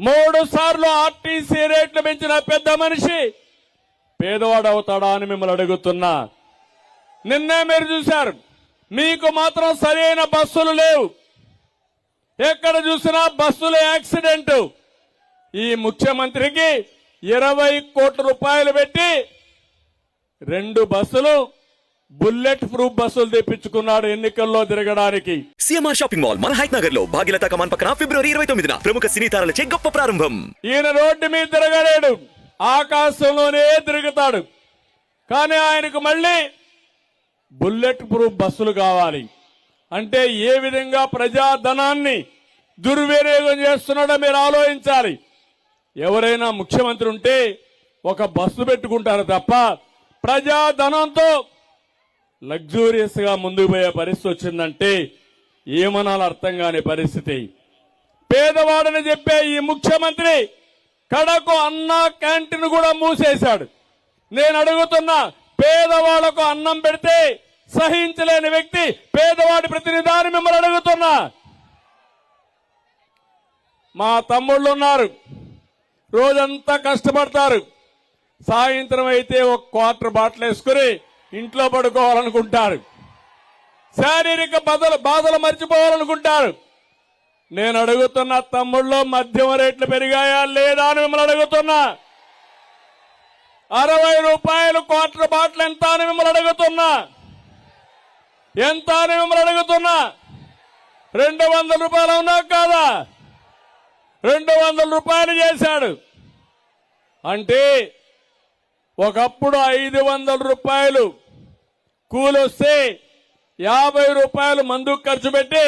మూడు సార్లు ఆర్టీసీ రేట్లు పెంచిన పెద్ద మనిషి పేదవాడు అవుతాడా అని మిమ్మల్ని అడుగుతున్నా. నిన్నే మీరు చూశారు. మీకు మాత్రం సరైన బస్సులు లేవు. ఎక్కడ చూసినా బస్సుల యాక్సిడెంట్. ఈ ముఖ్యమంత్రికి ఇరవై కోట్ల రూపాయలు పెట్టి రెండు బస్సులు బుల్లెట్ ప్రూఫ్ బస్సులు తెప్పించుకున్నాడు ఎన్నికల్లో తిరగడానికి. సిఎంఆర్ షాపింగ్ మాల్ మన హైట్ నగర్లో భాగ్యలత కమాన్ పక్కన ఫిబ్రవరి ఇరవై తొమ్మిదిన ప్రముఖ సినీ తారలచే గొప్ప ప్రారంభం. ఈయన రోడ్డు మీద తిరగలేడు. ఆకాశంలోనే తిరుగుతాడు. కానీ ఆయనకు మళ్ళీ బుల్లెట్ ప్రూఫ్ బస్సులు కావాలి. అంటే ఏ విధంగా ప్రజాధనాన్ని దుర్వినియోగం చేస్తున్నాడో మీరు ఆలోచించాలి. ఎవరైనా ముఖ్యమంత్రి ఉంటే ఒక బస్సు పెట్టుకుంటారు తప్ప ప్రజాధనంతో లగ్జూరియస్గా ముందుకు పోయే పరిస్థితి వచ్చిందంటే ఏమనాలి అర్థం కాని పరిస్థితి. పేదవాడని చెప్పే ఈ ముఖ్యమంత్రి కడకు అన్న క్యాంటీన్ కూడా మూసేశాడు. నేను అడుగుతున్నా పేదవాళ్ళకు అన్నం పెడితే సహించలేని వ్యక్తి పేదవాడి ప్రతినిధాన్ని మిమ్మల్ని అడుగుతున్నా. మా తమ్ముళ్ళు ఉన్నారు. రోజంతా కష్టపడతారు. సాయంత్రం అయితే ఒక క్వార్టర్ బాటిల్ వేసుకుని ఇంట్లో పడుకోవాలనుకుంటారు. శారీరక బదలు బాధలు మర్చిపోవాలనుకుంటారు. నేను అడుగుతున్న తమ్ముళ్ళు మద్యం రేట్లు పెరిగాయా లేదా అని మిమ్మల్ని అడుగుతున్నా. అరవై రూపాయలు క్వార్టర్ బాటిల్ ఎంత అని మిమ్మల్ని అడుగుతున్నా. ఎంత అని మిమ్మల్ని అడుగుతున్నా. రెండు వందల రూపాయలు ఉన్నా కాదా? రెండు వందల రూపాయలు చేశాడు. అంటే ఒకప్పుడు ఐదు వందల రూపాయలు కూలొస్తే యాభై రూపాయలు మందుకు ఖర్చు పెట్టి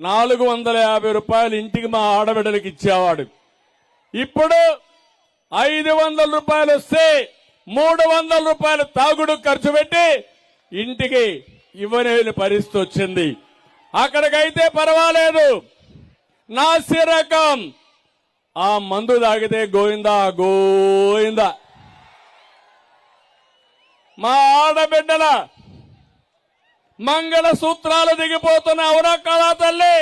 నాలుగు వందల యాభై రూపాయలు ఇంటికి మా ఆడబిడ్డలకు ఇచ్చేవాడు. ఇప్పుడు ఐదు వందల రూపాయలు వస్తే మూడు వందల రూపాయలు తాగుడు ఖర్చు పెట్టి ఇంటికి ఇవ్వలేని పరిస్థితి వచ్చింది. అక్కడికైతే పర్వాలేదు. నాసి రకం ఆ మందు తాగితే గోయిందా గోయిందా ఆడబిడ్డల మంగళ సూత్రాలు దిగిపోతున్న అవునా కదా తల్లి?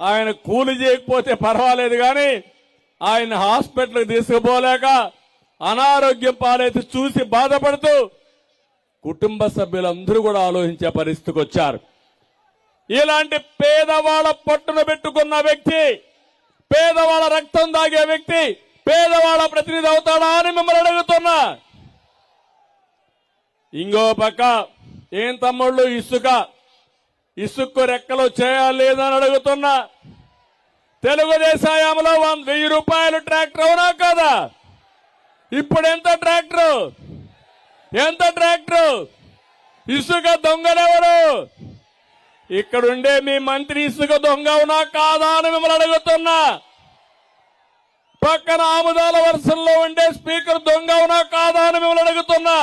ఆయన కూలి చేయకపోతే పర్వాలేదు కానీ ఆయన హాస్పిటల్కి తీసుకుపోలేక అనారోగ్యం పాలైతే చూసి బాధపడుతూ కుటుంబ సభ్యులందరూ కూడా ఆలోచించే పరిస్థితికి వచ్చారు. ఇలాంటి పేదవాళ్ళ పట్టును పెట్టుకున్న వ్యక్తి పేదవాళ్ళ రక్తం దాగే వ్యక్తి పేదవాళ్ళ ప్రతినిధి అవుతాడా అని మిమ్మల్ని అడుగుతున్నా. ఇంకో పక్క ఏం తమ్ముళ్ళు ఇసుక? ఇసుక్కు రెక్కలు చేయలేదని అడుగుతున్నా. తెలుగుదేశాయంలో వన్ వెయ్యి రూపాయలు ట్రాక్టర్ అవునా కదా? ఇప్పుడు ఎంత ట్రాక్టర్? ఎంత ట్రాక్టర్? ఇసుక దొంగలెవరు? ఇక్కడుండే మీ మంత్రి ఇసుక దొంగ అవునా కాదా అని మిమ్మల్ని అడుగుతున్నా. పక్కన ఆముదాల వర్షంలో ఉండే స్పీకర్ దొంగ అవునా కాదా అని మిమ్మల్ని అడుగుతున్నా.